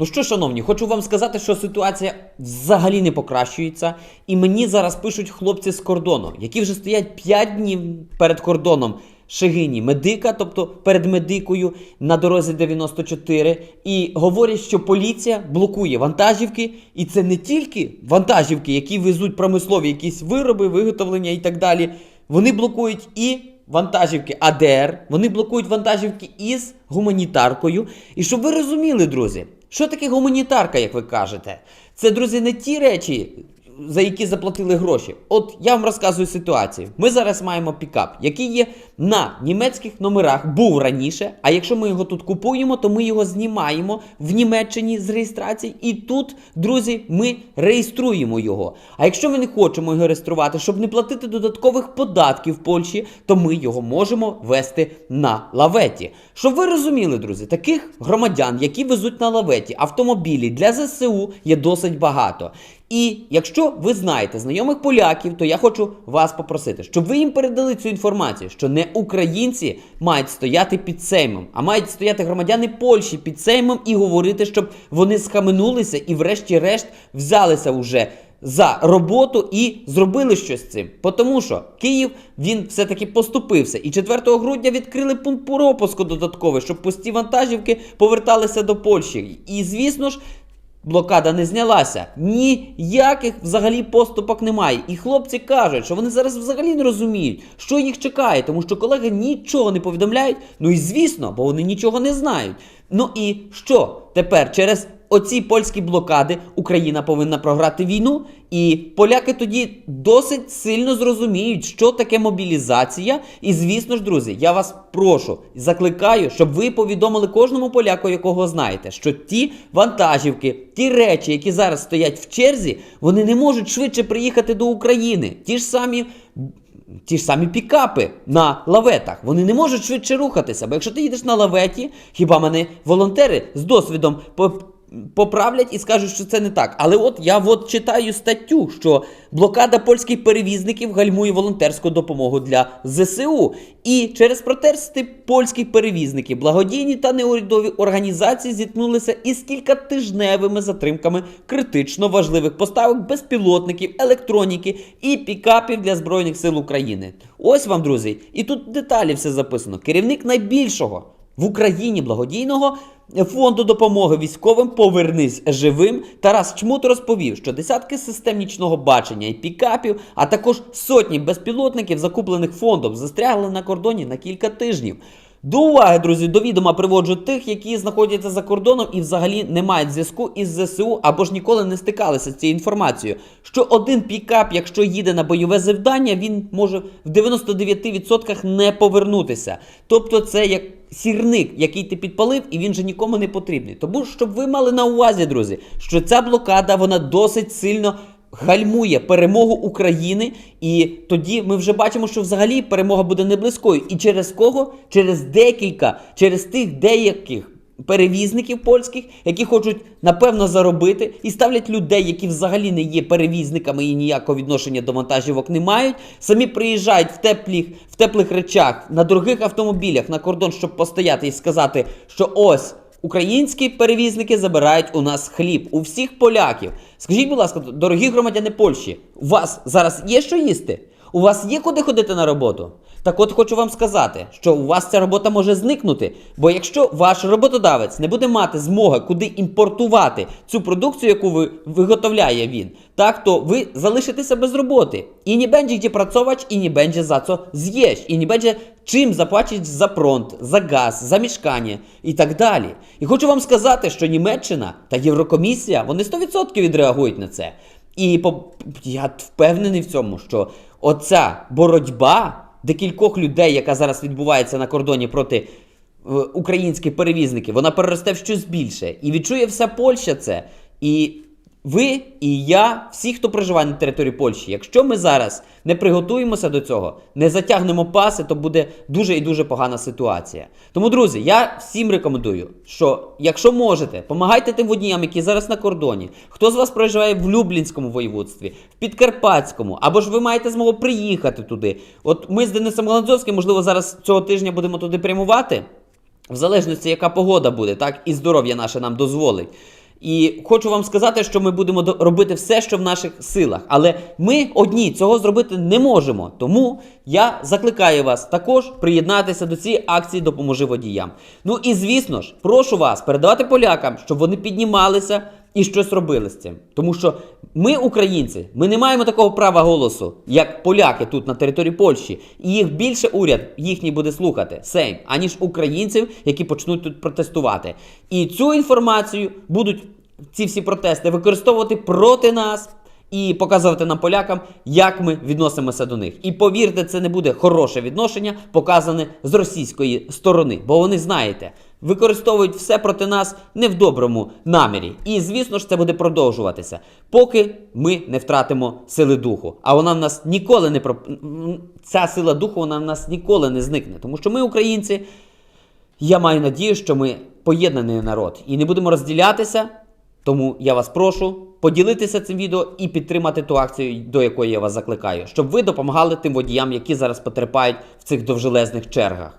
Ну що, шановні, хочу вам сказати, що ситуація взагалі не покращується. І мені зараз пишуть хлопці з кордону, які вже стоять 5 днів перед кордоном Шегині медика, тобто перед медикою на дорозі 94, і говорять, що поліція блокує вантажівки, і це не тільки вантажівки, які везуть промислові якісь вироби, виготовлення і так далі. Вони блокують і вантажівки АДР, вони блокують вантажівки із гуманітаркою. І щоб ви розуміли, друзі, що таке гуманітарка, як ви кажете? Це, друзі, не ті речі, за які заплатили гроші. От я вам розказую ситуацію. Ми зараз маємо пікап, який є на німецьких номерах, був раніше. А якщо ми його тут купуємо, то ми його знімаємо в Німеччині з реєстрації. І тут, друзі, ми реєструємо його. А якщо ми не хочемо його реєструвати, щоб не платити додаткових податків в Польщі, то ми його можемо вести на лаветі. Щоб ви розуміли, друзі, таких громадян, які везуть на лаветі автомобілі для ЗСУ, є досить багато. І якщо ви знаєте знайомих поляків, то я хочу вас попросити, щоб ви їм передали цю інформацію, що не українці мають стояти під сеймом, а мають стояти громадяни Польщі під сеймом і говорити, щоб вони схаменулися і, врешті-решт, взялися уже за роботу і зробили щось з цим. Тому що Київ він все-таки поступився. І 4 грудня відкрили пункт пропуску додатковий, щоб пусті вантажівки поверталися до Польщі. І звісно ж. Блокада не знялася. Ніяких взагалі поступок немає. І хлопці кажуть, що вони зараз взагалі не розуміють, що їх чекає, тому що колеги нічого не повідомляють. Ну і звісно, бо вони нічого не знають. Ну і що тепер через оці польські блокади Україна повинна програти війну, і поляки тоді досить сильно зрозуміють, що таке мобілізація. І звісно ж, друзі, я вас прошу, закликаю, щоб ви повідомили кожному поляку, якого знаєте, що ті вантажівки, ті речі, які зараз стоять в черзі, вони не можуть швидше приїхати до України. Ті ж самі. Ті ж самі пікапи на лаветах, вони не можуть швидше рухатися. Бо якщо ти їдеш на лаветі, хіба мене волонтери з досвідом поправлять і скажуть, що це не так. Але от я от читаю статтю, що блокада польських перевізників гальмує волонтерську допомогу для ЗСУ. І через протести польських перевізників благодійні та неурядові організації зіткнулися із кількатижневими затримками критично важливих поставок безпілотників, електроніки і пікапів для Збройних сил України. Ось вам, друзі, і тут деталі все записано. Керівник найбільшого в Україні благодійного фонду допомоги військовим Повернись живим. Тарас Чмут розповів, що десятки систем нічного бачення і пікапів, а також сотні безпілотників, закуплених фондом, застрягли на кордоні на кілька тижнів. До уваги, друзі, до відома приводжу тих, які знаходяться за кордоном і взагалі не мають зв'язку із ЗСУ або ж ніколи не стикалися з цією інформацією. Що один пікап, якщо їде на бойове завдання, він може в 99% не повернутися. Тобто, це як сірник, який ти підпалив, і він же нікому не потрібний. Тому щоб ви мали на увазі, друзі, що ця блокада вона досить сильно. Гальмує перемогу України, і тоді ми вже бачимо, що взагалі перемога буде не близькою. І через кого? Через декілька, через тих деяких перевізників польських, які хочуть напевно заробити, і ставлять людей, які взагалі не є перевізниками і ніякого відношення до вантажівок не мають. Самі приїжджають в теплих, в теплих речах на дорогих автомобілях на кордон, щоб постояти і сказати, що ось. Українські перевізники забирають у нас хліб, у всіх поляків. Скажіть, будь ласка, дорогі громадяни Польщі, у вас зараз є що їсти? У вас є куди ходити на роботу? Так от хочу вам сказати, що у вас ця робота може зникнути. Бо якщо ваш роботодавець не буде мати змоги куди імпортувати цю продукцію, яку ви виготовляє він, так то ви залишитеся без роботи. І не będzie gdzie pracować, і не będzie за co zjeść, і не będzie чим заплатять за прąd, за газ, за мішкання і так далі. І хочу вам сказати, що Німеччина та Єврокомісія вони 100% відреагують на це. І по- я впевнений в цьому, що оця боротьба декількох людей, яка зараз відбувається на кордоні проти е, українських перевізників, вона переросте в щось більше. І відчує вся Польща це. І ви і я, всі, хто проживає на території Польщі, якщо ми зараз не приготуємося до цього, не затягнемо паси, то буде дуже і дуже погана ситуація. Тому, друзі, я всім рекомендую, що якщо можете, помагайте тим водіям, які зараз на кордоні. Хто з вас проживає в Люблінському воєводстві, в Підкарпатському, або ж ви маєте змогу приїхати туди. От ми з Денисом Голодзовським, можливо, зараз цього тижня будемо туди прямувати. В залежності, яка погода буде, так, і здоров'я наше нам дозволить. І хочу вам сказати, що ми будемо робити все, що в наших силах. Але ми одні цього зробити не можемо. Тому я закликаю вас також приєднатися до цієї акції Допоможи водіям. Ну і звісно ж, прошу вас передавати полякам, щоб вони піднімалися і щось робили з цим. Тому що ми, українці, ми не маємо такого права голосу, як поляки тут на території Польщі. І їх більше уряд їхній буде слухати сейм, аніж українців, які почнуть тут протестувати. І цю інформацію будуть ці всі протести використовувати проти нас. І показувати нам полякам, як ми відносимося до них. І повірте, це не буде хороше відношення, показане з російської сторони. Бо вони знаєте, використовують все проти нас не в доброму намірі. І звісно ж, це буде продовжуватися, поки ми не втратимо сили духу. А вона в нас ніколи не про ця сила духу, вона в нас ніколи не зникне. Тому що ми, українці, я маю надію, що ми поєднаний народ і не будемо розділятися. Тому я вас прошу поділитися цим відео і підтримати ту акцію, до якої я вас закликаю, щоб ви допомагали тим водіям, які зараз потерпають в цих довжелезних чергах.